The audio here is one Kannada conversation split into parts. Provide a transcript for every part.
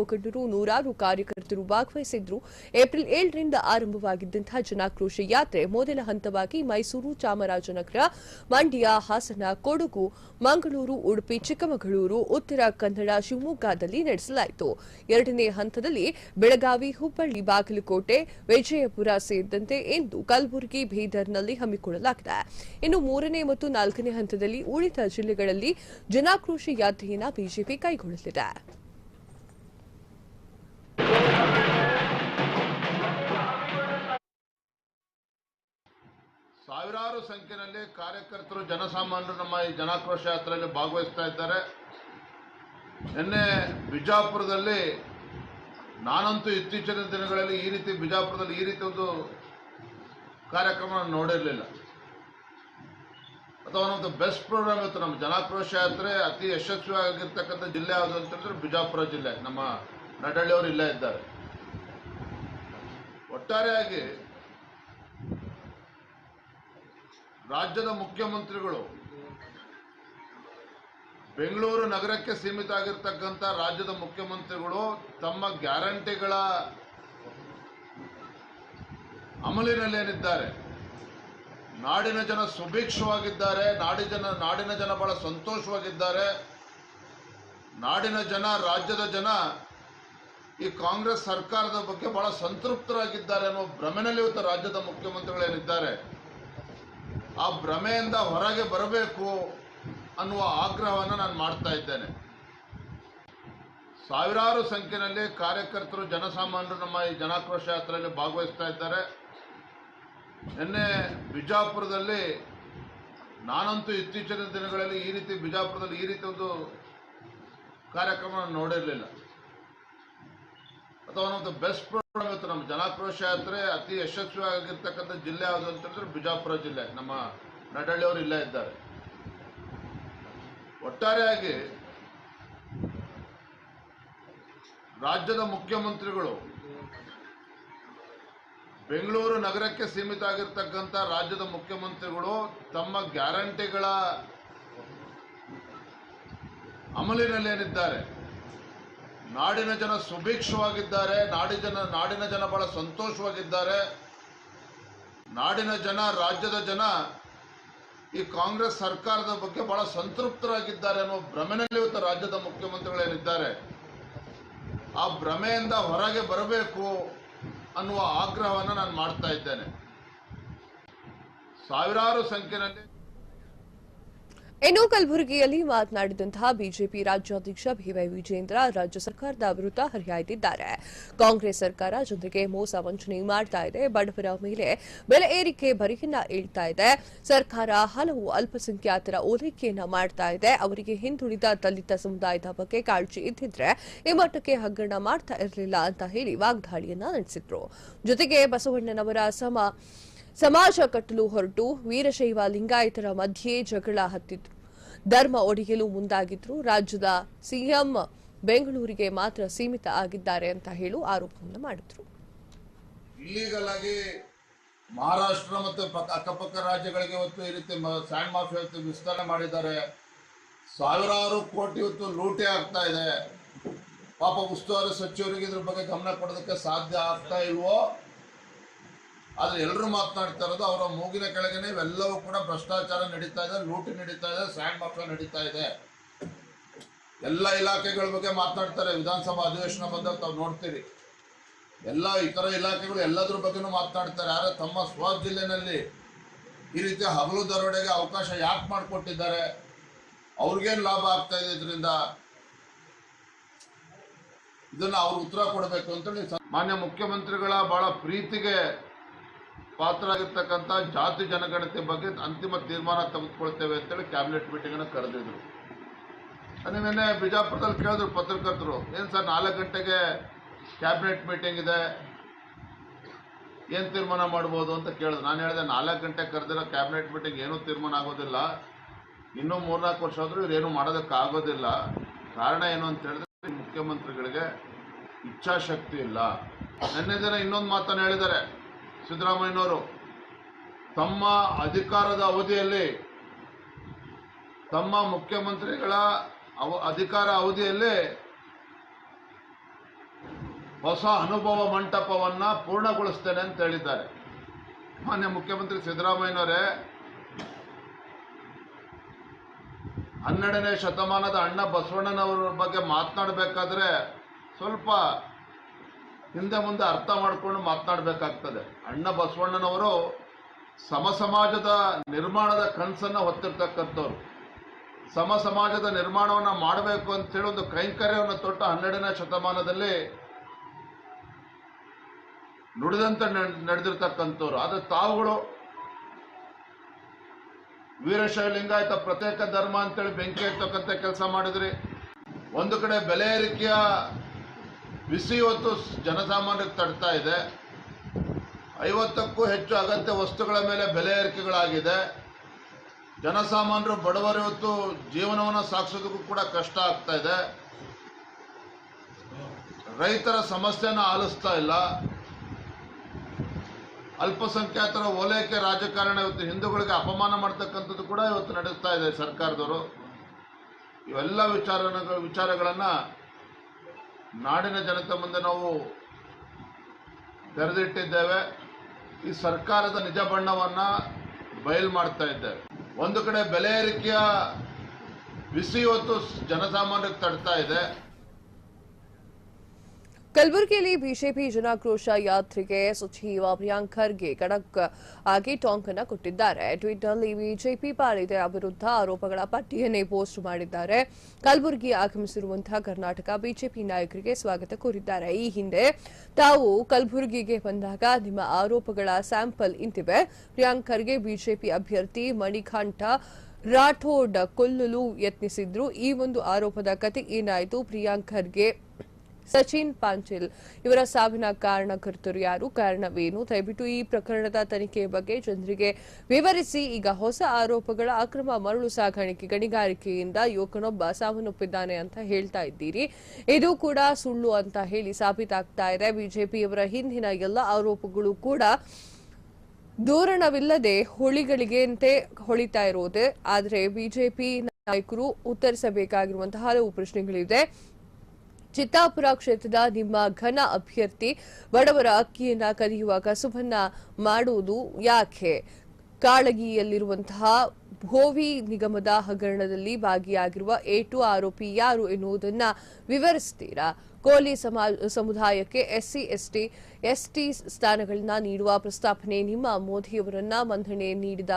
ಮುಖಂಡರು ನೂರಾರು ಕಾರ್ಯಕರ್ತರು ಭಾಗವಹಿಸಿದ್ರು. ಏಪ್ರಿಲ್ ಏಳರಿಂದ ಆರಂಭವಾಗಿದ್ದಂತಹ ಜನಾಕ್ರೋಶ ಯಾತ್ರೆ ಮೊದಲ ಹಂತವಾಗಿ ಮೈಸೂರು ಚಾಮರಾಜನಗರ, ಮಂಡ್ಯ, ಹಾಸನ, ಕೊಡಗು, ಮಂಗಳೂರು, ಉಡುಪಿ, ಚಿಕ್ಕಮಗಳೂರು, ಉತ್ತರ ಕನ್ನಡ, ಶಿವಮೊಗ್ಗದಲ್ಲಿ ನಡೆಸಲಾಯಿತು. ಎರಡನೇ ಹಂತದಲ್ಲಿ ಬೆಳಗಾವಿ, ಹುಬ್ಬಳ್ಳಿ, ಬಾಗಲಕೋಟೆ, ವಿಜಯಪುರ ಸೇರಿದಂತೆ ಇಂದು ಕಲಬುರಗಿ, ಬೀದರ್ನಲ್ಲಿ ಹಮ್ಮಿಕೊಳ್ಳಲಾಗಿದೆ. ಇನ್ನು ಮೂರನೇ ಮತ್ತು ನಾಲ್ಕನೇ ಹಂತದಲ್ಲಿ ಉಳಿದ ಜಿಲ್ಲೆಗಳಲ್ಲಿ ಜನಾಕ್ರೋಶ ಯಾತ್ರೆಯನ್ನು ಬಿಜೆಪಿ ಕೈಗೊಳ್ಳಲಿದೆ. ಸಾವಿರಾರು ಸಂಖ್ಯೆಯಲ್ಲಿ ಕಾರ್ಯಕರ್ತರು, ಜನಸಾಮಾನ್ಯರು ನಮ್ಮ ಈ ಜನಾಕ್ರೋಶ ಯಾತ್ರೆಯಲ್ಲಿ ಭಾಗವಹಿಸ್ತಾ ಇದ್ದಾರೆ. ನಿನ್ನೆ ಬಿಜಾಪುರದಲ್ಲಿ ನಾನಂತೂ ಇತ್ತೀಚಿನ ದಿನಗಳಲ್ಲಿ ಈ ರೀತಿ ಬಿಜಾಪುರದಲ್ಲಿ ಈ ರೀತಿ ಒಂದು ಕಾರ್ಯಕ್ರಮ ನೋಡಿರಲಿಲ್ಲ. ಅಥವಾ ಒಂದು ಬೆಸ್ಟ್ ಪ್ರೋಗ್ರಾಮ್ ಇತ್ತು, ನಮ್ಮ ಜನಾಕ್ರೋಶ ಯಾತ್ರೆ ಅತಿ ಯಶಸ್ವಿಯಾಗಿರ್ತಕ್ಕಂಥ ಜಿಲ್ಲೆ ಯಾವುದು ಅಂತಂದ್ರೆ ಬಿಜಾಪುರ ಜಿಲ್ಲೆ, ನಮ್ಮ ನಡಳ್ಳಿಯವರು ಇಲ್ಲ ಇದ್ದಾರೆ. ಒಟ್ಟಾರೆಯಾಗಿ ರಾಜ್ಯದ ಮುಖ್ಯಮಂತ್ರಿಗಳು ಬೆಂಗಳೂರು ನಗರಕ್ಕೆ ಸೀಮಿತ ಆಗಿರ್ತಕ್ಕಂಥ ರಾಜ್ಯದ ಮುಖ್ಯಮಂತ್ರಿಗಳು ತಮ್ಮ ಗ್ಯಾರಂಟಿಗಳ ಅಮಲಿನಲ್ಲೇನಿದ್ದಾರೆ ನಾಡಿನ ಜನ ಸುಭಿಕ್ಷವಾಗಿದ್ದಾರೆ ನಾಡಿ ಜನ, ನಾಡಿನ ಜನ ಬಹಳ ಸಂತೋಷವಾಗಿದ್ದಾರೆ. ನಾಡಿನ ಜನ, ರಾಜ್ಯದ ಜನ ಈ ಕಾಂಗ್ರೆಸ್ ಸರ್ಕಾರದ ಬಗ್ಗೆ ಬಹಳ ಸಂತೃಪ್ತರಾಗಿದ್ದಾರೆ ಅನ್ನೋ ಭ್ರಮೆನಲ್ಲಿ ಇವತ್ತು ರಾಜ್ಯದ ಮುಖ್ಯಮಂತ್ರಿಗಳೇನಿದ್ದಾರೆ ಆ ಭ್ರಮೆಯಿಂದ ಹೊರಗೆ ಬರಬೇಕು ಅನ್ನುವ ಆಗ್ರಹವನ್ನು ನಾನು ಮಾಡ್ತಾ ಇದ್ದೇನೆ. ಸಾವಿರಾರು ಸಂಖ್ಯೆಯಲ್ಲಿ ಕಾರ್ಯಕರ್ತರು, ಜನಸಾಮಾನ್ಯರು ನಮ್ಮ ಈ ಜನಾಕ್ರೋಶ ಯಾತ್ರೆಯಲ್ಲಿ ಭಾಗವಹಿಸ್ತಾ ಇದ್ದಾರೆ. ನಿನ್ನೆ ಬಿಜಾಪುರದಲ್ಲಿ ನಾನಂತೂ ಇತ್ತೀಚಿನ ದಿನಗಳಲ್ಲಿ ಈ ರೀತಿ ಬಿಜಾಪುರದಲ್ಲಿ ಈ ರೀತಿ ಒಂದು ಕಾರ್ಯಕ್ರಮ ನೋಡಿರಲಿಲ್ಲ. ಅಥವಾ ಒಂದು ಬೆಸ್ಟ್ ಪ್ರೋಗ್ರಾಮ್ ಇತ್ತು ನಮ್ಮ ಜನಾಕ್ರೋಶ ಯಾತ್ರೆ ಅತಿ ಯಶಸ್ವಿಯಾಗಿರ್ತಕ್ಕಂಥ ಜಿಲ್ಲೆ ಯಾವುದು ಅಂತ ಹೇಳಿದ್ರೆ ಬಿಜಾಪುರ ಜಿಲ್ಲೆ. ನಮ್ಮ ನಡಳ್ಳಿಯವರು ಇಲ್ಲೇ ಇದ್ದಾರೆ. ಒಟ್ಟಾರೆಯಾಗಿ ರಾಜ್ಯದ ಮುಖ್ಯಮಂತ್ರಿಗಳು ಬೆಂಗಳೂರು ನಗರಕ್ಕೆ ಸೀಮಿತ ಆಗಿರ್ತಕ್ಕಂಥ ರಾಜ್ಯದ ಮುಖ್ಯಮಂತ್ರಿಗಳು ತಮ್ಮ ಗ್ಯಾರಂಟಿಗಳ ಅಮಲಿನಲ್ಲೇನಿದ್ದಾರೆ ನಾಡಿನ ಜನ ಸುಭಿಕ್ಷವಾಗಿದ್ದಾರೆ, ನಾಡಿ ಜನ, ನಾಡಿನ ಜನ ಬಹಳ ಸಂತೋಷವಾಗಿದ್ದಾರೆ. ನಾಡಿನ ಜನ, ರಾಜ್ಯದ ಜನ ಈ ಕಾಂಗ್ರೆಸ್ ಸರ್ಕಾರದ ಬಗ್ಗೆ ಬಹಳ ಸಂತೃಪ್ತರಾಗಿದ್ದಾರೆ ಅನ್ನೋ ಭ್ರಮೆನಲ್ಲಿ ಇವತ್ತು ರಾಜ್ಯದ ಮುಖ್ಯಮಂತ್ರಿಗಳೇನಿದ್ದಾರೆ ಆ ಭ್ರಮೆಯಿಂದ ಹೊರಗೆ ಬರಬೇಕು ಅನ್ನುವ ಆಗ್ರಹವನ್ನು ನಾನು ಮಾಡ್ತಾ ಇದ್ದೇನೆ. ಸಾವಿರಾರು ಸಂಖ್ಯೆಯಲ್ಲಿ ಇನ್ನು ಕಲಬುರಗಿಯಲ್ಲಿ ಮಾತನಾಡಿದಂತಹ ಬಿಜೆಪಿ ರಾಜ್ಯಾಧ್ಯಕ್ಷ ಬಿವೈ ವಿಜೇಂದ್ರ ರಾಜ್ಯ ಸರ್ಕಾರದ ವಿರುದ್ಧ ಹರಿಹಾಯ್ದಿದ್ದಾರೆ. ಕಾಂಗ್ರೆಸ್ ಸರ್ಕಾರ ಜನರಿಗೆ ಮೋಸ ವಂಚನೆ ಮಾಡ್ತಾ ಇದೆ. ಬಡವರ ಮೇಲೆ ಬೆಲೆ ಏರಿಕೆ ಬರಿಯನ್ನ ಏಳ್ತಾ ಇದೆ. ಸರ್ಕಾರ ಹಲವು ಅಲ್ಪಸಂಖ್ಯಾತರ ಓಲೈಕೆಯನ್ನ ಮಾಡ್ತಾ ಇದೆ. ಅವರಿಗೆ ಹಿಂದುಳಿದ ದಲಿತ ಸಮುದಾಯದ ಬಗ್ಗೆ ಕಾಳಜಿ ಇದ್ದಿದ್ರೆ ಈ ಮಟ್ಟಕ್ಕೆ ಹಗರಣ ಮಾಡ್ತಾ ಇರಲಿಲ್ಲ ಅಂತ ಹೇಳಿ ವಾಗ್ದಾಳಿಯನ್ನ ನಡೆಸಿದ್ರು. ಜೊತೆಗೆ ಬಸವಣ್ಣನವರ ಸಮ ಸಮಾಜ ಕಟ್ಟಲು ಹೊರಟು ವೀರಶೈವ ಲಿಂಗಾಯತರ ಮಧ್ಯೆ ಜಗಳ ಹತ್ತಿದ್ರು ಧರ್ಮ ಒಡೆಯಲು ಮುಂದಾಗಿದ್ರು. ರಾಜ್ಯದ ಸಿಎಂ ಬೆಂಗಳೂರಿಗೆ ಮಾತ್ರ ಸೀಮಿತ ಆಗಿದ್ದಾರೆ ಅಂತ ಹೇಳು ಆರೋಪವನ್ನು ಮಾಡಿದ್ರು. ಇಲ್ಲಿಗಲ್ ಆಗಿ ಮಹಾರಾಷ್ಟ್ರ ಮತ್ತು ಅಕ್ಕಪಕ್ಕ ರಾಜ್ಯಗಳಿಗೆ ಇವತ್ತು ಈ ರೀತಿ ಸ್ಯಾಂಡ್ ಮಾಫಿಯಾ ವಿಸ್ತರಣೆ ಮಾಡಿದ್ದಾರೆ. ಸಾವಿರಾರು ಕೋಟಿ ಇವತ್ತು ಲೂಟಿ ಆಗ್ತಾ ಇದೆ. ಪಾಪ ಉಸ್ತುವಾರಿ ಸಚಿವರಿಗೆ ಇದ್ರ ಬಗ್ಗೆ ಗಮನ ಕೊಡೋದಕ್ಕೆ ಸಾಧ್ಯ ಆಗ್ತಾ ಇಲ್ವೋ? ಆದ್ರೆ ಎಲ್ಲರೂ ಮಾತನಾಡ್ತಾ ಇರೋದು, ಅವರ ಮೂಗಿನ ಕೆಳಗನೆ ಇವೆಲ್ಲವೂ ಕೂಡ ಭ್ರಷ್ಟಾಚಾರ ನಡೀತಾ ಇದೆ, ಲೂಟಿ ನಡೀತಾ ಇದೆ, ಸ್ಯಾಂಡ್ ಮಾಫಿಯಾ ನಡೀತಾ ಇದೆ. ಎಲ್ಲ ಇಲಾಖೆಗಳ ಬಗ್ಗೆ ಮಾತನಾಡ್ತಾರೆ, ವಿಧಾನಸಭಾ ಅಧಿವೇಶನ ಬಂದಾಗ ತಾವು ನೋಡ್ತೀರಿ. ಎಲ್ಲ ಇತರ ಇಲಾಖೆಗಳು ಎಲ್ಲದ್ರ ಬಗ್ಗೆನೂ ಮಾತನಾಡ್ತಾರೆ. ಆದರೆ ತಮ್ಮ ಸ್ವ ಜಿಲ್ಲೆನಲ್ಲಿ ಈ ರೀತಿ ಹಗಲು ದರೋಡೆಗೆ ಅವಕಾಶ ಯಾಕೆ ಮಾಡಿಕೊಟ್ಟಿದ್ದಾರೆ? ಅವ್ರಿಗೇನು ಲಾಭ ಆಗ್ತಾ ಇದೆ ಇದರಿಂದ? ಇದನ್ನು ಅವ್ರು ಉತ್ತರ ಕೊಡಬೇಕು ಅಂತೇಳಿ ಮಾನ್ಯ ಮುಖ್ಯಮಂತ್ರಿಗಳ ಬಹಳ ಪ್ರೀತಿಗೆ ಪಾತ್ರರಾಗಿರ್ತಕ್ಕಂಥ ಜಾತಿ ಜನಗಣತಿ ಬಗ್ಗೆ ಅಂತಿಮ ತೀರ್ಮಾನ ತೆಗೆದುಕೊಳ್ತೇವೆ ಅಂತೇಳಿ ಕ್ಯಾಬಿನೆಟ್ ಮೀಟಿಂಗ್ ಅನ್ನು ಕರೆದಿದ್ರು. ಅದೇ ನಿನ್ನೆ ಬಿಜಾಪುರದಲ್ಲಿ ಕೇಳಿದ್ರು ಪತ್ರಕರ್ತರು, ಏನು ಸರ್ ನಾಲ್ಕು ಗಂಟೆಗೆ ಕ್ಯಾಬಿನೆಟ್ ಮೀಟಿಂಗ್ ಇದೆ, ಏನು ತೀರ್ಮಾನ ಮಾಡ್ಬೋದು ಅಂತ ಕೇಳಿದ್ರು. ನಾನು ಹೇಳಿದೆ, ನಾಲ್ಕು ಗಂಟೆ ಕರೆದಿರೋ ಕ್ಯಾಬಿನೆಟ್ ಮೀಟಿಂಗ್ ಏನೂ ತೀರ್ಮಾನ ಆಗೋದಿಲ್ಲ. ಇನ್ನೂ ಮೂರ್ನಾಲ್ಕು ವರ್ಷ ಆದರೂ ಮಾಡೋದಕ್ಕೆ ಮಾಡೋದಕ್ಕಾಗೋದಿಲ್ಲ. ಕಾರಣ ಏನು ಅಂತ ಹೇಳಿದ್ರೆ, ಮುಖ್ಯಮಂತ್ರಿಗಳಿಗೆ ಇಚ್ಛಾಶಕ್ತಿ ಇಲ್ಲ. ನಿನ್ನೆ ದಿನ ಇನ್ನೊಂದು ಮಾತನ್ನು ಹೇಳಿದ್ದಾರೆ. ಸಿದ್ದರಾಮಯ್ಯನವರು ತಮ್ಮ ಅಧಿಕಾರದ ಅವಧಿಯಲ್ಲಿ, ತಮ್ಮ ಮುಖ್ಯಮಂತ್ರಿಗಳ ಅವ, ಅಧಿಕಾರ ಅವಧಿಯಲ್ಲಿ ಹೊಸ ಅನುಭವ ಮಂಟಪವನ್ನ ಪೂರ್ಣಗೊಳಿಸ್ತೇನೆ ಅಂತ ಹೇಳಿದ್ದಾರೆ. ಮಾನ್ಯ ಮುಖ್ಯಮಂತ್ರಿ ಸಿದ್ದರಾಮಯ್ಯನವರೇ, ಹನ್ನೆರಡನೇ ಶತಮಾನದ ಅಣ್ಣ ಬಸವಣ್ಣನವರ ಬಗ್ಗೆ ಮಾತನಾಡಬೇಕಾದ್ರೆ ಸ್ವಲ್ಪ ಹಿಂದೆ ಮುಂದೆ ಅರ್ಥ ಮಾಡಿಕೊಂಡು ಮಾತನಾಡಬೇಕಾಗ್ತದೆ. ಅಣ್ಣ ಬಸವಣ್ಣನವರು ಸಮ ಸಮಾಜದ ನಿರ್ಮಾಣದ ಕನಸನ್ನು ಹೊತ್ತಿರ್ತಕ್ಕಂಥವ್ರು. ಸಮ ಸಮಾಜದ ನಿರ್ಮಾಣವನ್ನು ಮಾಡಬೇಕು ಅಂತೇಳಿ ಒಂದು ಕೈಂಕರ್ಯವನ್ನು ತೊಟ್ಟ ಹನ್ನೆರಡನೇ ಶತಮಾನದಲ್ಲಿ ನುಡಿದಂತ ನಡ್- ನಡೆದಿರ್ತಕ್ಕಂಥವ್ರು. ಆದರೆ ತಾವುಗಳು ವೀರಶೈವ ಲಿಂಗಾಯತ ಪ್ರತ್ಯೇಕ ಧರ್ಮ ಅಂತೇಳಿ ಬೆಂಕಿ ಇರ್ತಕ್ಕಂಥ ಕೆಲಸ ಮಾಡಿದ್ರಿ. ಒಂದು ಕಡೆ ಬೆಲೆ ಏರಿಕೆಯ ಬಿಸಿ ಹೊತ್ತು ಜನಸಾಮಾನ್ಯರಿಗೆ ತಡ್ತಾ ಇದೆ. ಐವತ್ತಕ್ಕೂ ಹೆಚ್ಚು ಅಗತ್ಯ ವಸ್ತುಗಳ ಮೇಲೆ ಬೆಲೆ ಏರಿಕೆಗಳಾಗಿದೆ. ಜನಸಾಮಾನ್ಯರು, ಬಡವರು ಇವತ್ತು ಜೀವನವನ್ನು ಸಾಗಿಸೋದಕ್ಕೂ ಕೂಡ ಕಷ್ಟ ಆಗ್ತಾ ಇದೆ. ರೈತರ ಸಮಸ್ಯೆನ ಆಲಿಸ್ತಾ ಇಲ್ಲ. ಅಲ್ಪಸಂಖ್ಯಾತರ ಓಲೈಕೆ ರಾಜಕಾರಣ ಇವತ್ತು ಹಿಂದೂಗಳಿಗೆ ಅಪಮಾನ ಮಾಡ್ತಕ್ಕಂಥದ್ದು ಕೂಡ ಇವತ್ತು ನಡೆಸ್ತಾ ಇದೆ ಸರ್ಕಾರದವರು. ಇವೆಲ್ಲ ವಿಚಾರ ವಿಚಾರಗಳನ್ನು ನಾಡಿನ ಜನತೆ ಮುಂದೆ ನಾವು ತೆರೆದಿಟ್ಟಿದ್ದೇವೆ. ಈ ಸರ್ಕಾರದ ನಿಜ ಬಣ್ಣವನ್ನ ಬಯಲು ಮಾಡ್ತಾ ಇದ್ದೇವೆ ಒಂದು ಕಡೆ ಬೆಲೆ ಏರಿಕೆಯ ಬಿಸಿ ಹೊತ್ತು ಜನಸಾಮಾನ್ಯರಿಗೆ ತಡ್ತಾ ಇದೆ. ಕಲಬುರಗಿಯಲ್ಲಿ ಬಿಜೆಪಿ ಜನಾಕ್ರೋಶ ಯಾತ್ರೆಗೆ ಸಚಿವ ಪ್ರಿಯಾಂಕ್ ಖರ್ಗೆ ಖಡಕ್ ಆಗಿ ಟಾಂಗ್ ಅನ್ನ ಕೊಟ್ಟಿದ್ದಾರೆ ಟ್ವೀಟ್ನಲ್ಲಿ ಬಿಜೆಪಿ ಪಾಲಿದೆ ವಿರುದ್ಧ ಆರೋಪಗಳ ಪಟ್ಟಿಯನ್ನೇ ಪೋಸ್ಟ್ ಮಾಡಿದ್ದಾರೆ ಕಲಬುರಗಿ ಆಗಮಿಸಿರುವಂತಹ ಕರ್ನಾಟಕ ಬಿಜೆಪಿ ನಾಯಕರಿಗೆ ಸ್ವಾಗತ ಕೋರಿದ್ದಾರೆ ಈ ಹಿಂದೆ ತಾವು ಕಲಬುರಗಿಗೆ ಬಂದಾಗ ನಿಮ್ಮ ಆರೋಪಗಳ ಸ್ಯಾಂಪಲ್ ಇಂತಿವೆ ಪ್ರಿಯಾಂಕ್ ಖರ್ಗೆ ಬಿಜೆಪಿ ಅಭ್ಯರ್ಥಿ ಮಣಿಕಂಠ ರಾಠೋಡ್ ಕೊಲ್ಲಲು ಯತ್ನಿಸಿದ್ರು ಈ ಒಂದು ಆರೋಪದ ಕತೆ ಏನಾಯಿತು ಪ್ರಿಯಾಂಕ್ ಖರ್ಗೆ ಸಚಿನ್ ಪಾಂಚಿಲ್ ಇವರ ಸಾವಿನ ಕಾರಣಕರ್ತರು ಯಾರು? ಕಾರಣವೇನು? ದಯವಿಟ್ಟು ಈ ಪ್ರಕರಣದ ತನಿಖೆ ಬಗ್ಗೆ ಜನರಿಗೆ ವಿವರಿಸಿ. ಈಗ ಹೊಸ ಆರೋಪಗಳ ಅಕ್ರಮ ಮರಳು ಸಾಗಾಣಿಕೆ ಗಣಿಗಾರಿಕೆಯಿಂದ ಯುವಕನೊಬ್ಬ ಸಾವನ್ನಪ್ಪಿದ್ದಾನೆ ಅಂತ ಹೇಳ್ತಾ ಇದ್ದೀರಿ. ಇದು ಕೂಡ ಸುಳ್ಳು ಅಂತ ಹೇಳಿ ಸಾಬೀತಾಗ್ತಾ ಇದೆ. ಬಿಜೆಪಿಯವರ ಹಿಂದಿನ ಎಲ್ಲ ಆರೋಪಗಳು ಕೂಡ ದೂರಣವಿಲ್ಲದೆ ಹೊಳಿಗಳಿಗೆಂತೆ ಹೊಳಿತಾ ಇರೋದೆ. ಆದರೆ ಬಿಜೆಪಿ ನಾಯಕರು ಉತ್ತರಿಸಬೇಕಾಗಿರುವಂತಹ ಹಲವು ಪ್ರಶ್ನೆಗಳಿದೆ ಚಿತ್ತಾಪುರ ಕ್ಷೇತ್ರದ ನಿಮ್ಮ ಘನ ಅಭ್ಯರ್ಥಿ ಬಡವರ ಅಕ್ಕಿಯನ್ನ ಕದಿಯುವ ಕಸುಬನ್ನ ಮಾಡುವುದು ಯಾಕೆ? ಕಾಳಗಿಯಲ್ಲಿರುವಂತಹ ಭೋವಿ ನಿಗಮದ ಹಗರಣದಲ್ಲಿ ಭಾಗಿಯಾಗಿರುವ ಏಟು ಆರೋಪಿ ಯಾರು ಎನ್ನುವುದನ್ನ ವಿವರಿಸ್ತೀರಾ? ಕೋಲಿ ಸಮಾಜ ಸಮುದಾಯಕ್ಕೆ ಎಸ್ಸಿ, ಎಸ್ಟಿ ಎಸ್ಟಿ ಸ್ಥಾನಗಳನ್ನ ನೀಡುವ ಪ್ರಸ್ತಾಪನೆ ನಿಮ್ಮ ಮೋದಿಯವರನ್ನ ಮಂಡನೆ ನೀಡಿದ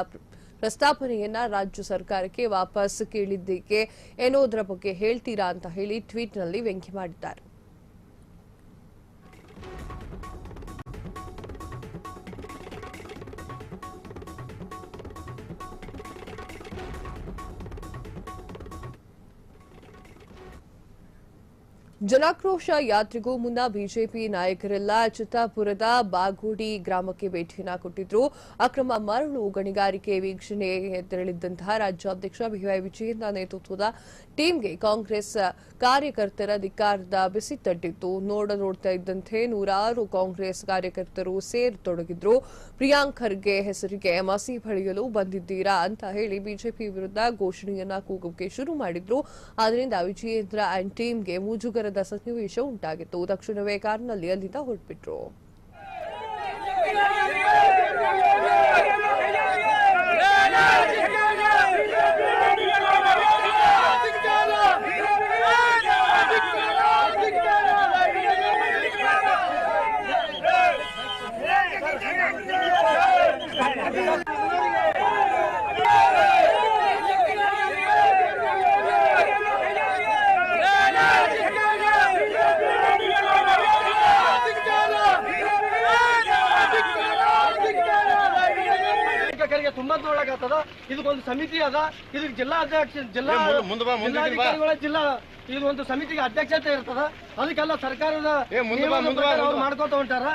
ಪ್ರಸ್ತಾಪನೆಯನ್ನ ರಾಜ್ಯ ಸರ್ಕಾರಕ್ಕೆ ವಾಪಸ್ ಕೇಳಿದ್ದಕ್ಕೆ ಎನ್ನುವುದರ ಬಗ್ಗೆ ಹೇಳ್ತೀರಾ ಅಂತ ಹೇಳಿ ಟ್ವೀಟ್ನಲ್ಲಿ ವ್ಯಂಗ್ಯ ಮಾಡಿದ್ದಾರೆ ಜನಾಕ್ರೋಶ ಯಾತ್ರೆಗೂ ಮುನ್ನ ಬಿಜೆಪಿ ನಾಯಕರೆಲ್ಲ ಚಿತ್ತಾಪುರದ ಬಾಗೋಡಿ ಗ್ರಾಮಕ್ಕೆ ಭೇಟಿಯನ್ನ ಕೊಟ್ಟಿದ್ರು. ಅಕ್ರಮ ಮರಳು ಗಣಿಗಾರಿಕೆ ವೀಕ್ಷಣೆಗೆ ತೆರಳಿದ್ದಂತಹ ರಾಜ್ಯಾಧ್ಯಕ್ಷ ಬಿವೈ ವಿಜಯೇಂದ್ರ ನೇತೃತ್ವದ ಟೀಮ್ಗೆ ಕಾಂಗ್ರೆಸ್ ಕಾರ್ಯಕರ್ತರ ಧಿಕ್ಕಾರದ ಬಿಸಿ ತಟ್ಟಿತ್ತು. ನೋಡ ನೋಡ್ತಾ ಇದ್ದಂತೆ ನೂರಾರು ಕಾಂಗ್ರೆಸ್ ಕಾರ್ಯಕರ್ತರು ಸೇರತೊಡಗಿದ್ರು ಪ್ರಿಯಾಂಕ್ ಖರ್ಗೆ ಹೆಸರಿಗೆ ಮಸಿ ಬಳಿಯಲು ಬಂದಿದ್ದೀರಾ ಅಂತ ಹೇಳಿ ಬಿಜೆಪಿ ವಿರುದ್ಧ ಘೋಷಣೆಯನ್ನ ಕೂಗೋಕೆ ಶುರು ಮಾಡಿದ್ರು. ಆದ್ದರಿಂದ ವಿಜಯೇಂದ್ರ ಅಂಡ್ ಟೀಮ್ಗೆ ಮುಜುಗರದ ಸನ್ನಿವೇಶ ಉಂಟಾಗಿತ್ತು. ತಕ್ಷಣವೇ ಕಾರ್ನಲ್ಲಿ ಅಲ್ಲಿಂದ ಹೊರಟ್ಬಿಟ್ರು. ಇದಕ್ಕೊಂದು ಸಮಿತಿ ಅದ ಇದಕ್ಕೆ ಜಿಲ್ಲಾ ಅಧ್ಯಕ್ಷ ಜಿಲ್ಲಾ. ಜಿಲ್ಲಾಧಿಕಾರಿಗಳ ಜಿಲ್ಲಾ ಇದು ಒಂದು ಸಮಿತಿಗೆ ಅಧ್ಯಕ್ಷತೆ ಇರ್ತದ ಅದಕ್ಕೆಲ್ಲ ಸರ್ಕಾರದ ಮಾಡ್ಕೊತ ಹೊಂಟಾರ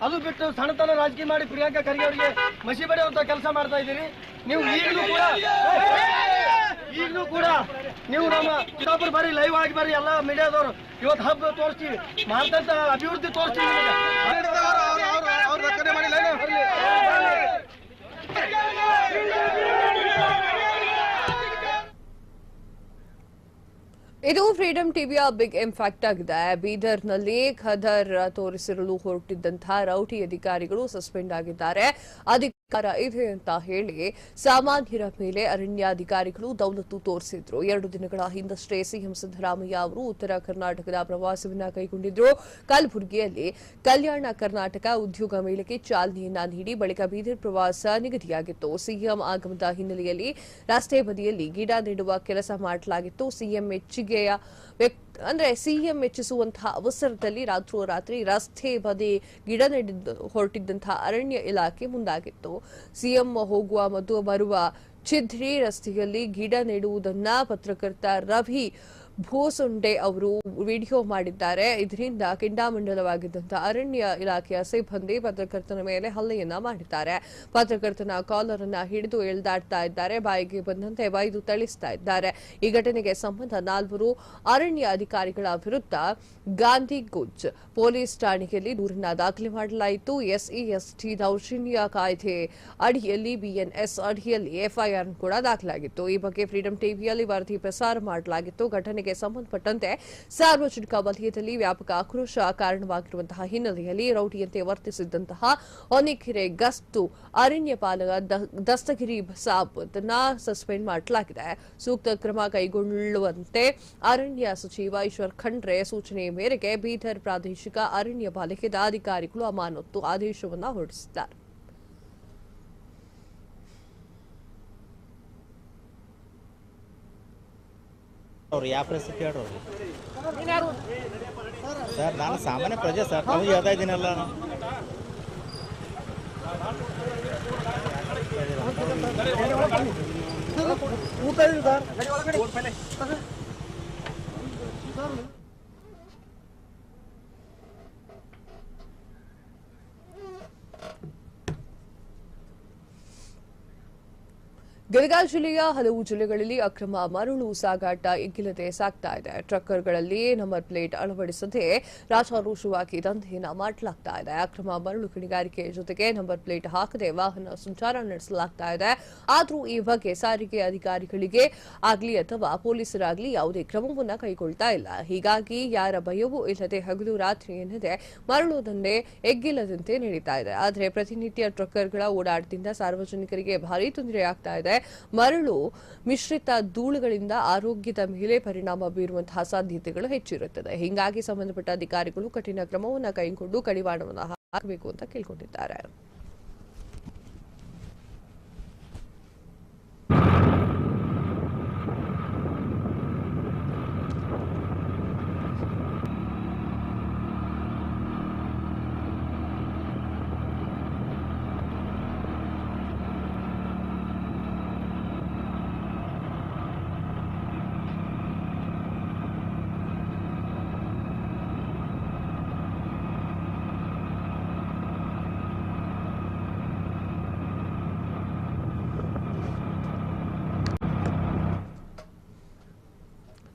ಅದು ಬಿಟ್ಟು ಸಣ್ಣತನ ರಾಜಕೀಯ ಮಾಡಿ ಪ್ರಿಯಾಂಕಾ ಖರ್ಗೆ ಅವರಿಗೆ ಮಸಿ ಬಡಿಯುವಂತ ಕೆಲಸ ಮಾಡ್ತಾ ಇದ್ದೀರಿ ನೀವು ಈಗಲೂ ಕೂಡ ಈಗಲೂ ಕೂಡ ನೀವು ನಮ್ಮ ಚಿತ್ತಾಪುರ ಬರೀ ಲೈವ್ ಆಗಿ ಬರೀ ಎಲ್ಲ ಮೀಡಿಯಾದವರು ಇವತ್ತು ಹಬ್ಬ ತೋರಿಸ್ತೀವಿ ಮಾಡ್ತಂತ ಅಭಿವೃದ್ಧಿ ತೋರಿಸ್ತೀವಿ ನಿಮಗೆ. ಇದು ಫ್ರೀಡಂ ಟಿವಿಯ ಬಿಗ್ ಇಂಪ್ಯಾಕ್ಟ್ ಆಗಿದೆ. ಬೀದರ್ನಲ್ಲಿ ಖದರ್ ತೋರಿಸಿರಲು ಹೊರಟಿದ್ದಂತಹ ರೌಟಿ ಅಧಿಕಾರಿಗಳು ಸಸ್ಪೆಂಡ್ ಆಗಿದ್ದಾರೆ. ಇದೆ ಅಂತ ಹೇಳಿ ಸಾಮಾನ್ಯರ ಮೇಲೆ ಅರಣ್ಯಾಧಿಕಾರಿಗಳು ದೌಲತ್ತು ತೋರಿಸಿದ್ರು. ಎರಡು ದಿನಗಳ ಹಿಂದಷ್ಟೇ ಸಿಎಂ ಸಿದ್ದರಾಮಯ್ಯ ಅವರು ಉತ್ತರ ಕರ್ನಾಟಕದ ಪ್ರವಾಸವನ್ನ ಕೈಗೊಂಡಿದ್ರು. ಕಲಬುರಗಿಯಲ್ಲಿ ಕಲ್ಯಾಣ ಕರ್ನಾಟಕ ಉದ್ಯೋಗ ಮೇಳಕ್ಕೆ ಚಾಲನೆಯನ್ನ ನೀಡಿ ಬಳಿಕ ಬೀದರ್ ಪ್ರವಾಸ ನಿಗದಿಯಾಗಿತ್ತು. ಸಿಎಂ ಆಗಮದ ಹಿನ್ನೆಲೆಯಲ್ಲಿ ರಸ್ತೆ ಬದಿಯಲ್ಲಿ ಗಿಡ ನೆಡುವ ಕೆಲಸ ಮಾಡಲಾಗಿತ್ತು. ಸಿಎಂ ಮೆಚ್ಚುಗೆಯ ವ್ಯಕ್ತ ಅಂದ್ರೆ ಸಿಎಂ ಮೆಚ್ಚಿಸುವಂತಹ ಅವಸರದಲ್ಲಿ ರಾತ್ರೋರಾತ್ರಿ ರಸ್ತೆ ಬದಿ ಗಿಡ ನೆಡಿದ್ದು ಹೊರಟಿದ್ದಂತಹ ಅರಣ್ಯ ಇಲಾಖೆ ಮುಂದಾಗಿತ್ತು. ಸಿಎಂ ಹೋಗುವ ಮತ್ತು ಬರುವ ಚಿದ್ರಿ ರಸ್ತೆಯಲ್ಲಿ ಗಿಡ ನೆಡುವುದನ್ನ ಪತ್ರಕರ್ತ ರವಿ ಭೂಸೊಂಡೆ ಅವರು ವಿಡಿಯೋ ಮಾಡಿದ್ದಾರೆ. ಇದರಿಂದ ಕಿಂಡಾಮಂಡಲವಾಗಿದ್ದಂಥ ಅರಣ್ಯ ಇಲಾಖೆಯ ಸಿಬ್ಬಂದಿ ಪತ್ರಕರ್ತನ ಮೇಲೆ ಹಲ್ಲೆಯನ್ನ ಮಾಡಿದ್ದಾರೆ. ಪತ್ರಕರ್ತನ ಕಾಲರ್ ಅನ್ನ ಹಿಡಿದು ಎಳ್ದಾಡ್ತಾ ಇದ್ದಾರೆ. ಬಾಯಿಗೆ ಬಂದಂತೆ ಬೈದು ಥಳಿಸ್ತಾ ಇದ್ದಾರೆ. ಈ ಘಟನೆಗೆ ಸಂಬಂಧ ನಾಲ್ವರು ಅರಣ್ಯ ಅಧಿಕಾರಿಗಳ ವಿರುದ್ಧ ಗಾಂಧಿ ಗುಜ್ ಪೊಲೀಸ್ ಠಾಣೆಯಲ್ಲಿ ದೂರನ್ನ ದಾಖಲೆ ಮಾಡಲಾಯಿತು. ಎಸ್ಇ ಟಿ ದೌರ್ಜನ್ಯ ಕಾಯ್ದೆ ಅಡಿಯಲ್ಲಿ ಬಿಎನ್ಎಸ್ ಅಡಿಯಲ್ಲಿ ಎಫ್ಐಆರ್ ಕೂಡ ದಾಖಲಾಗಿತ್ತು. ಈ ಬಗ್ಗೆ ಫ್ರೀಡಂ ಟಿವಿಯಲ್ಲಿ ವರದಿ ಪ್ರಸಾರ ಮಾಡಲಾಗಿತ್ತು. ಘಟನೆಗೆ ಸಂಬಂಧಪಟ್ಟಂತೆ ಸಾರ್ವಜನಿಕ ವಲಯದಲ್ಲಿ ವ್ಯಾಪಕ ಆಕ್ರೋಶ ಕಾರಣವಾಗಿರುವಂತಹ ಹಿನ್ನೆಲೆಯಲ್ಲಿ ರೌಡಿಯಂತೆ ವರ್ತಿಸಿದ್ದಂತಹ ಹೊನ್ನಿಕೆರೆ ಗಸ್ತು ಅರಣ್ಯಪಾಲಕ ದಸ್ತಗಿರಿ ಬಸಾಬ್ ಅದನ್ನ ಸಸ್ಪೆಂಡ್ ಮಾಡಲಾಗಿದೆ. ಸೂಕ್ತ ಕ್ರಮ ಕೈಗೊಳ್ಳುವಂತೆ ಅರಣ್ಯ ಸಚಿವ ಈಶ್ವರ್ ಖಂಡ್ರೆ ಸೂಚನೆ ಮೇರೆಗೆ ಬೀದರ್ ಪ್ರಾದೇಶಿಕ ಅರಣ್ಯ ಪಾಲಿಕೆದ ಅಧಿಕಾರಿಗಳು ಅಮಾನತ್ತು ಆದೇಶವನ್ನ ಹೊರಡಿಸಿದ್ದಾರೆ. ಅವ್ರು ಯಾವ ಪರಿಸ್ಥಿತಿ ಹೇಳ್ರಿ ಸರ್ ನಾನು ಸಾಮಾನ್ಯ ಪ್ರಜೆ ಸರ್. ತಮಗೆ ಹೇಳ್ತಾ ಇದ್ದೀನಲ್ಲ. ನಾನು ಊಟ ಇದೆ ಸರ್. ಗದಗ ಜಿಲ್ಲೆಯ ಹಲವು ಜಿಲ್ಲೆಗಳಲ್ಲಿ ಅಕ್ರಮ ಮರಳು ಸಾಗಾಟ ಎಗ್ಗಿಲ್ಲದೆ ಸಾಗ್ತಾ ಇದೆ. ಟ್ರಕ್ಕರ್ಗಳಲ್ಲಿ ನಂಬರ್ ಪ್ಲೇಟ್ ಅಳವಡಿಸದೆ ರಾಜಾರೋಷವಾಗಿ ದಂಧೆಯನ್ನ ಮಾಡಲಾಗ್ತಾ ಇದೆ. ಅಕ್ರಮ ಮರಳು ಗಣಿಗಾರಿಕೆ ಜೊತೆಗೆ ನಂಬರ್ ಪ್ಲೇಟ್ ಹಾಕದೆ ವಾಹನ ಸಂಚಾರ ನಡೆಸಲಾಗ್ತಾ ಇದೆ. ಆದರೂ ಈ ಬಗ್ಗೆ ಸಾರಿಗೆ ಅಧಿಕಾರಿಗಳಿಗೆ ಆಗಲಿ ಅಥವಾ ಪೊಲೀಸರಾಗಲಿ ಯಾವುದೇ ಕ್ರಮವನ್ನು ಕೈಗೊಳ್ತಾ ಇಲ್ಲ. ಹೀಗಾಗಿ ಯಾರ ಭಯವೂ ಇಲ್ಲದೆ ಹಗಲು ರಾತ್ರಿ ಎನ್ನದೆ ಮರಳು ದಂಧೆ ಎಗ್ಗಿಲ್ಲದಂತೆ ನಡೀತಾ ಇದೆ. ಆದರೆ ಪ್ರತಿನಿತ್ಯ ಟ್ರಕ್ಕರ್ಗಳ ಓಡಾಟದಿಂದ ಸಾರ್ವಜನಿಕರಿಗೆ ಭಾರಿ ತೊಂದರೆ ಆಗ್ತಾ ಇದೆ. ಮರಳು ಮಿಶ್ರಿತ ಧೂಳುಗಳಿಂದ ಆರೋಗ್ಯದ ಮೇಲೆ ಪರಿಣಾಮ ಬೀರುವಂತಹ ಸಾಧ್ಯತೆಗಳು ಹೆಚ್ಚಿರುತ್ತದೆ. ಹೀಗಾಗಿ ಸಂಬಂಧಪಟ್ಟ ಅಧಿಕಾರಿಗಳು ಕಠಿಣ ಕ್ರಮವನ್ನು ಕೈಗೊಂಡು ಕಡಿವಾಣವನ್ನು ಹಾಕಬೇಕು ಅಂತ ಕೇಳ್ಕೊಂಡಿದ್ದಾರೆ.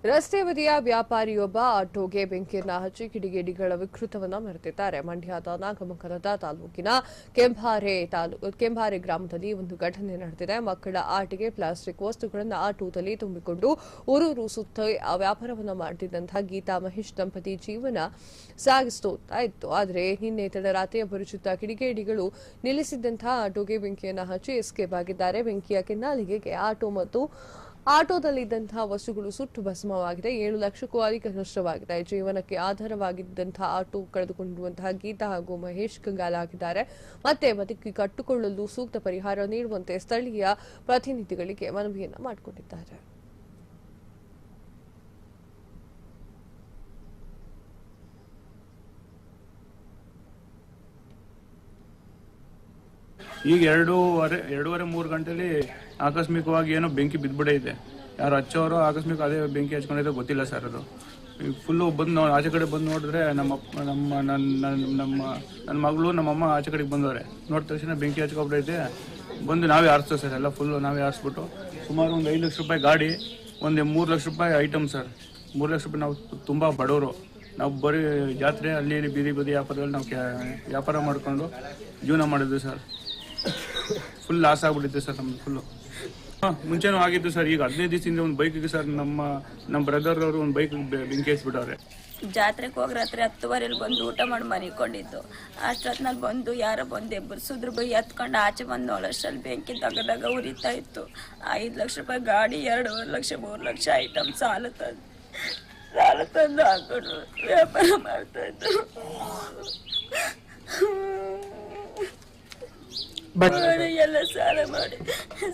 ರಸ್ತೆ ಬದಿಯ ವ್ಯಾಪಾರಿಯೊಬ್ಬ ಆಟೋಗೆ ಬೆಂಕಿಯನ್ನ ಹಚ್ಚಿ ಕಿಡಿಗೇಡಿಗಳ ವಿಕೃತವನ್ನ ಮೆರೆದಿದ್ದಾರೆ ಮಂಡ್ಯದ ನಾಗಮಂಗಲದ ತಾಲೂಕಿನ ಕೆಂಭಾರೆ ತಾಲೂಕು ಕೆಂಭಾರೆ ಗ್ರಾಮದಲ್ಲಿ ಒಂದು ಘಟನೆ ನಡೆದಿದೆ. ಮಕ್ಕಳ ಆಟಿಗೆ ಪ್ಲಾಸ್ಟಿಕ್ ವಸ್ತುಗಳನ್ನು ಆಟೋದಲ್ಲಿ ತುಂಬಿಕೊಂಡು ಊರೂರು ಸುತ್ತ ವ್ಯಾಪಾರವನ್ನ ಮಾಡುತ್ತಿದ್ದಂತಹ ಗೀತಾ ಮಹೇಶ್ ದಂಪತಿ ಜೀವನ ಸಾಗಿಸುತ್ತಾ ಇತ್ತು. ಆದರೆ ನಿನ್ನೆ ತಡರಾತ್ರಿ ಅಪರಿಚಿತ ಕಿಡಿಗೇಡಿಗಳು ನಿಲ್ಲಿಸಿದ್ದಂತಹ ಆಟೋಗೆ ಬೆಂಕಿಯನ್ನು ಹಚ್ಚಿ ಎಸ್ಕೇಪ್ ಆಗಿದ್ದಾರೆ. ಬೆಂಕಿಯ ಕೆನ್ನಾಲಿಗೆಗೆ ಆಟೋ ಮತ್ತು ಆಟೋದಲ್ಲಿದ್ದಂತಹ ವಸ್ತುಗಳು ಸುಟ್ಟು ಭಸ್ಮವಾಗಿದೆ. ಏಳು ಲಕ್ಷಕ್ಕೂ ಅಧಿಕ ನಷ್ಟವಾಗಿದೆ. ಜೀವನಕ್ಕೆ ಆಧಾರವಾಗಿದ್ದಂತಹ ಆಟೋ ಕಳೆದುಕೊಂಡಿರುವಂತಹ ಗೀತಾ ಹಾಗೂ ಮಹೇಶ್ ಕಂಗಾಲಾಗಿದ್ದಾರೆ. ಮತ್ತೆ ಬದುಕಿ ಕಟ್ಟುಕೊಳ್ಳಲು ಸೂಕ್ತ ಪರಿಹಾರ ನೀಡುವಂತೆ ಸ್ಥಳೀಯ ಪ್ರತಿನಿಧಿಗಳಿಗೆ ಮನವಿಯನ್ನ ಮಾಡಿಕೊಂಡಿದ್ದಾರೆ ಈಗ ಎರಡೂವರೆ ಎರಡೂವರೆ ಮೂರು ಗಂಟೆಲಿ ಆಕಸ್ಮಿಕವಾಗಿ ಏನೋ ಬೆಂಕಿ ಬಿದ್ದುಬಿಡೈತೆ ಯಾರು ಹಚ್ಚೋರು ಆಕಸ್ಮಿಕ ಅದೇ ಬೆಂಕಿ ಹಚ್ಕೊಂಡಿದೆ ಗೊತ್ತಿಲ್ಲ ಸರ್ ಅದು. ಫುಲ್ಲು ಬಂದು ನೋ, ಆಚೆ ಕಡೆ ಬಂದು ನೋಡಿದ್ರೆ ನಮ್ಮ ನಮ್ಮ ನನ್ನ ನಮ್ಮ ನನ್ನ ಮಗಳು ನಮ್ಮಮ್ಮ ಆಚೆ ಕಡೆಗೆ ಬಂದವ್ರೆ. ನೋಡಿದ ತಕ್ಷಣ ಬೆಂಕಿ ಹಚ್ಕೊಬಿಟ್ಟೈತೆ ಬಂದು ನಾವೇ ಆರಿಸ್ತೇವೆ ಸರ್, ಎಲ್ಲ ಫುಲ್ಲು ನಾವೇ ಆರಿಸ್ಬಿಟ್ಟು. ಸುಮಾರು ಒಂದು ಐದು ಲಕ್ಷ ರೂಪಾಯಿ ಗಾಡಿ, ಒಂದು ಮೂರು ಲಕ್ಷ ರೂಪಾಯಿ ಐಟಮ್ ಸರ್. ಮೂರು ಲಕ್ಷ ರೂಪಾಯಿ ನಾವು ತುಂಬ ಬಡವರು. ನಾವು ಬರೀ ಜಾತ್ರೆ, ಅಲ್ಲಿ ಇಲ್ಲಿ ಬೀದಿ ಬೀದಿ ವ್ಯಾಪಾರದಲ್ಲಿ ನಾವು ವ್ಯಾಪಾರ ಮಾಡಿಕೊಂಡು ಜೀವನ ಮಾಡಿದ್ವಿ ಸರ್. ಫುಲ್ ಲಾಸ್ ಆಗಿಬಿಟ್ಟಿದ್ದೆ ಸರ್ ನಮ್ಮದು ಫುಲ್ಲು ಮುಂಚೆನೂ ಆಗಿತ್ತು ಸರ್. ಈಗ ಹದಿನೈದು ದಿವಸದಿಂದ ಒಂದು ಬೈಕಿಗೆ ಸರ್ ನಮ್ಮ ನಮ್ಮ ಬ್ರದರ್ ಅವರು ಒಂದು ಬೈಕ್ ಬೆಂಕಿ ಹಚ್ಬಿಟ್ಟವ್ರೆ ಜಾತ್ರೆಗೆ ಹೋಗಿ ರಾತ್ರಿ ಹತ್ತುವರೆಲಿ ಬಂದು ಊಟ ಮಾಡಿ ಮನಿಕೊಂಡಿದ್ದು ಅಷ್ಟೊತ್ತಿನಲ್ಲಿ ಬಂದು ಯಾರೋ ಬಂದು ಎಬ್ಬರಿಸಿದ್ರು ಬೈ, ಎತ್ಕೊಂಡು ಆಚೆ ಬಂದು ನೋಡೋಷ್ಟರಲ್ಲಿ ಬೆಂಕಿ ತಗದಾಗ ಉರಿತಾ ಇತ್ತು. ಐದು ಲಕ್ಷ ರೂಪಾಯಿ ಗಾಡಿ, ಎರಡೂವರೆ ಲಕ್ಷ, ಮೂರು ಲಕ್ಷ ಐಟಮ್ ಸಾಲ ತಂದು ಸಾಲ ತಂದು ಹಾಕೊಂಡು ವ್ಯಾಪಾರ ಮಾಡ್ತಾ ಇದ್ದು ಎಲ್ಲ ಸಾಲ ಮಾಡಿ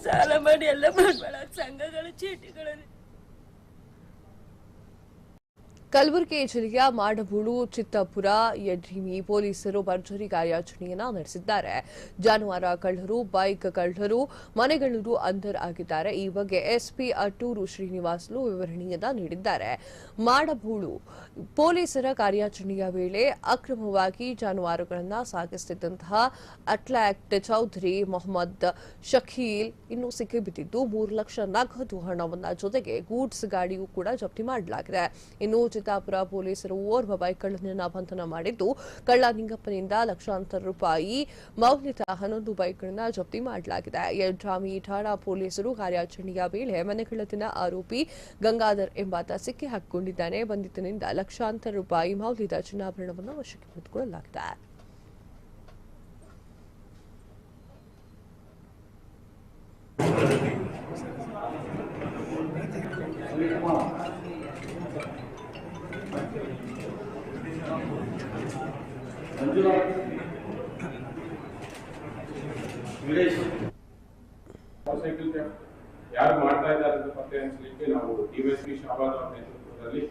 ಸಾಲ ಮಾಡಿ ಎಲ್ಲ ಮಾಡ್ಬೇಡ ಸಂಘಗಳ ಚೀಟಿಗಳಲ್ಲಿ ಕಲಬುರಗಿ ಜಿಲ್ಲೆಯ ಮಾಡಬೂಳು, ಚಿತ್ತಾಪುರ, ಯಡ್ರಿಮಿ ಪೊಲೀಸರು ಭರ್ಜರಿ ಕಾರ್ಯಾಚರಣೆಯನ್ನು ನಡೆಸಿದ್ದಾರೆ. ಜಾನುವಾರು ಕಳ್ಳರು, ಬೈಕ್ ಕಳ್ಳರು, ಮನೆಗಳೂರು ಅಂಧರ್ ಆಗಿದ್ದಾರೆ. ಈ ಬಗ್ಗೆ ಎಸ್ಪಿ ಅಟ್ಟೂರು ಶ್ರೀನಿವಾಸಲು ವಿವರಣೆಯನ್ನ ನೀಡಿದ್ದಾರೆ. ಮಾಡಬೂಳು ಪೊಲೀಸರ ಕಾರ್ಯಾಚರಣೆಯ ವೇಳೆ ಅಕ್ರಮವಾಗಿ ಜಾನುವಾರುಗಳನ್ನು ಸಾಗಿಸುತ್ತಿದ್ದಂತಹ ಅಟ್ಲಾಕ್ಟ್ ಚೌಧರಿ ಮೊಹಮ್ಮದ್ ಶಕೀಲ್ ಇನ್ನು ಸಿಕ್ಕಿಬಿದ್ದಿದ್ದು ಮೂರು ಲಕ್ಷ ನಗದು ಹಣವನ್ನ ಜೊತೆಗೆ ಗೂಡ್ಸ್ ಗಾಡಿಯೂ ಕೂಡ ಜಪ್ತಿ ಮಾಡಲಾಗಿದೆ. ಇನ್ನು ಚಿತ್ತಾಪುರ ಪೊಲೀಸರು ಓರ್ವ ಬೈಕ್ ಕಳ್ಳನನ್ನ ಬಂಧನ ಮಾಡಿದ್ದು ಕಳ್ಳ ನಿಂಗಪ್ಪನಿಂದ ಲಕ್ಷಾಂತರ ರೂಪಾಯಿ ಮೌಲ್ಯದ ಹನ್ನೊಂದು ಬೈಕ್ಗಳನ್ನ ಜಪ್ತಿ ಮಾಡಲಾಗಿದೆ. ಯಡ್ರಾಮಿ ಠಾಣಾ ಪೊಲೀಸರು ಕಾರ್ಯಾಚರಣೆಯ ವೇಳೆ ಮನೆಗಳ್ಳತಿನ ಆರೋಪಿ ಗಂಗಾಧರ್ ಎಂಬಾತ ಸಿಕ್ಕಿ ಹಾಕಿಕೊಂಡಿದ್ದಾನೆ. ಬಂಧಿತನಿಂದ ಲಕ್ಷಾಂತರ ರೂಪಾಯಿ ಮೌಲ್ಯದ ಚಿನ್ನಾಭರಣವನ್ನು ವಶಕ್ಕೆ ಪಡೆದುಕೊಳ್ಳಲಾಗಿದೆ. ಯಾರು ಮಾಡ್ತಾ ಇದ್ದಾರೆ ಪತ್ತೆ ಹಚ್ಚಲಿಕ್ಕೆ ನಾವು ಡಿವೈಎಸ್ಪಿ ಶಾಬಾದ್ ಅವರ ನೇತೃತ್ವದಲ್ಲಿ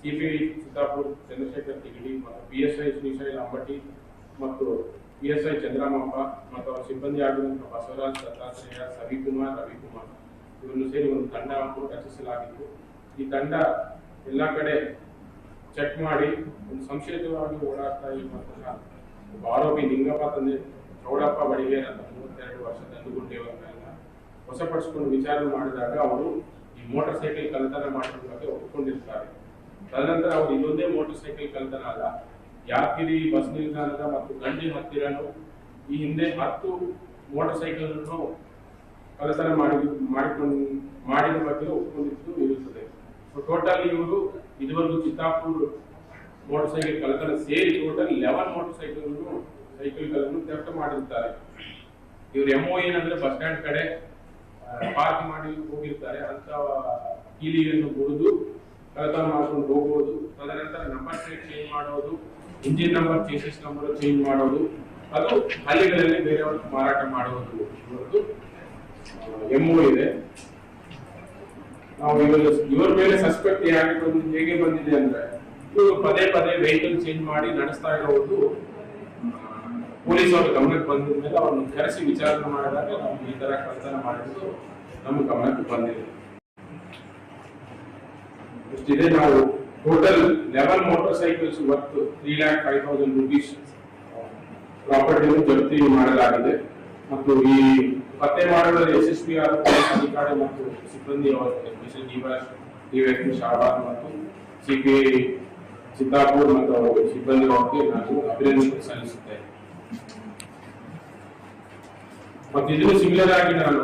ಸಿಪಿ ಸಿದ್ದಾಪುರ್ ಚಂದ್ರಶೇಖರ್ ತಿಗಡಿ ಮತ್ತು P S I Shrishail Ambati ಮತ್ತು ಪಿ ಎಸ್ ಐ ಚಂದ್ರಮಪ್ಪ ಮತ್ತು ಅವರ ಸಿಬ್ಬಂದಿ ಆಗಿರುವಂತಹ ಬಸವರಾಜ್ ದತ್ತಾತ್ರೇಯ ಸವಿಕುಮಾರ್ ರವಿಕುಮಾರ್ ಇವರನ್ನು ಸೇರಿ ಒಂದು ತಂಡವನ್ನು ರಚಿಸಲಾಗಿತ್ತು. ಈ ತಂಡ ಎಲ್ಲ ಕಡೆ ಚೆಕ್ ಮಾಡಿ ಒಂದು ಸಂಶಯಿತವಾಗಿ ಓಡಾಡ್ತಾ ಇರುವಂತಹ ಒಬ್ಬ ಆರೋಪಿ ನಿಂಗಪ್ಪ ತಂದೆ ಚೌಡಪ್ಪ ಬಡಿಗೇರ್ ಅಂತ ವರ್ಷ ತಂದುಗುಂಡಿಯವರನ್ನ ವಶಪಡಿಸಿಕೊಂಡು ವಿಚಾರಣೆ ಮಾಡಿದಾಗ ಅವರು ಈ ಮೋಟರ್ ಸೈಕಲ್ ಕಳ್ಳತನ ಮಾಡಿದ ಬಗ್ಗೆ ಒಪ್ಪಿಕೊಂಡಿರ್ತಾರೆ ತದನಂತರ ಅವರು ಇದೊಂದೇ ಮೋಟರ್ ಸೈಕಲ್ ಕಳ್ಳತನ ಅಲ್ಲ ಯಾಕಿರಿ ಬಸ್ ನಿಲ್ದಾಣದ ಮತ್ತು ಗಂಡಿ ಹತ್ತಿರನು ಈ ಹಿಂದೆ ಹತ್ತು ಮೋಟರ್ ಸೈಕಲ್ ಅನ್ನು ಕಲ್ತನ ಮಾಡಿ, ಮಾಡಿಕೊಂಡು, ಮಾಡಿದ ಬಗ್ಗೆ ಒಪ್ಪಿಕೊಂಡಿದ್ದು ಇರುತ್ತದೆ. ಸೊ ಟೋಟಲ್ ಇವರು ಇದುವರೆಗೂ ಚಿತ್ತಾಪುರ್ ಮೋಟರ್ ಸೈಕಲ್ ಕಳ್ಳತನ ಸೇರಿ ಟೋಟಲ್ ಲೆವೆನ್ ಮೋಟಾರ್ ಸೈಕಲ್ ಸೈಕಲ್ಗಳನ್ನು ಥೆಫ್ಟ್ ಮಾಡಿರ್ತಾರೆ ಇವ್ರ ಓ ಏನಂದ್ರೆ ಬಸ್ ಸ್ಟ್ಯಾಂಡ್ ಕಡೆ ಪಾರ್ಕ್ ಮಾಡಿ ಹೋಗಿರ್ತಾರೆ. ಅಂತ ಕೀಲಿಯನ್ನು ಮುರಿದು ಕಳತನ ಮಾಡ್ಕೊಂಡು ಹೋಗೋದು ತದನಂತರ ನಂಬರ್ ಪ್ಲೇಟ್ ಚೇಂಜ್ ಮಾಡೋದು engine number chassis number change ಮಾಡೋದು. ಅದು ಹಳ್ಳಿಗಳಲ್ಲಿ ಬೇರೆಯವ್ರಿಗೆ ಮಾರಾಟ ಮಾಡುವುದು ಇವತ್ತು ಎಮ್ಒ ಇದೆ. ನಾವು ಇವರು ಇವರ ಮೇಲೆ ಸಸ್ಪೆಕ್ಟ್ ಯಾಕೆ ಹೇಗೆ ಬಂದಿದೆ ಅಂದ್ರೆ, ಇವರು ಪದೇ ಪದೇ ವೆಹಿಕಲ್ ಚೇಂಜ್ ಮಾಡಿ ನಡೆಸ್ತಾ ಇರೋದು ಪೊಲೀಸ್ ಅವರ ಗಮನಕ್ಕೆ ಬಂದ ಮೇಲೆ ಅವ್ರನ್ನ ಕರೆಸಿ ವಿಚಾರಣೆ ಮಾಡಿದಾಗ ನಾವು ಈ ತರ ಕಳ್ತನ ಮಾಡಿದ್ದು ನಮ್ಮ ಗಮನಕ್ಕೆ ಬಂದಿದೆ. ಇಷ್ಟಿದೆ ನಾವು total eleven motorcycles worth three lakh five thousand rupees ಪ್ರಾಪರ್ಟಿಯನ್ನು ಜಪ್ತಿ ಮಾಡಲಾಗಿದೆ. ಮತ್ತು ಈ ಪತ್ತೆ ಮಾಡಲು ಯಶಸ್ವಿ ಆದ ಪೊಲೀಸ್ ಅಧಿಕಾರಿ ಮತ್ತು ಸಿಬ್ಬಂದಿ ಅವರಿಗೆ ಶಾಬಾದ್ ಮತ್ತು ಸಿಪಿಐ ಸಿದ್ದಾಪುರ್ ಮತ್ತು ಅವರ ಸಿಬ್ಬಂದಿ ಅವರಿಗೆ ನಾನು ಅಭಿನಂದನೆ ಸಲ್ಲಿಸುತ್ತೇನೆ. ಮತ್ತು ಇದನ್ನು ಸಿಮಿಲರ್ ಆಗಿ ನಾನು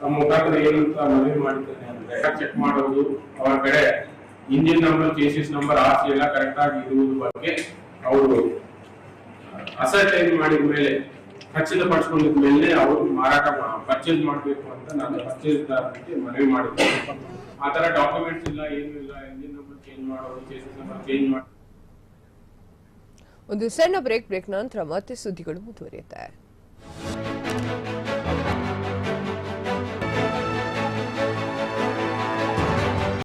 ನಮ್ಮ ಮುಖಾಂತರ ಏನಂತ ಮನವಿ ಮಾಡಿದ್ದೇನೆ ಅಂದ್ರೆ ಚೆಕ್ ಮಾಡೋದು, ಅವರ ಕಡೆ engine number chassis number RC ಎಲ್ಲ ಕರೆಕ್ಟ್ ಆಗಿ ಇರುವುದು ಬಗ್ಗೆ ಅವರು ಅಸರ್ಟೈನ್ ಮಾಡಿದ ಮೇಲೆ ಖಚಿತಪಡಿಸ್ಕೊಂಡಿದ ಮೇಲೆ ಅವರು ಮಾರಾಟ ಪರ್ಚೇಸ್ ಮಾಡಬೇಕು ಅಂತ ನಾನು ಪರ್ಚೇಸ್ದಾರರಿಗೆ ಮನವಿ ಮಾಡಿದ್ದೇನೆ ಆ ತರ ಡಾಕ್ಯುಮೆಂಟ್ಸ್ ಇಲ್ಲ, ಏನು ಇಲ್ಲ ಇಂಜಿನ್ ನಂಬರ್ ಚೇಂಜ್ ಮಾಡೋದು ಚೇಸಿಸ್ ನಂಬರ್ ಚೇಂಜ್ ಮಾಡಿ ಒಂದು ಸಣ್ಣ ಬ್ರೇಕ್ ಬ್ರೇಕ್ ನಂತರ ಮತ್ತೆ ಸುದ್ದಿಗಳು ಮುಂದುವರಿಯುತ್ತೆ.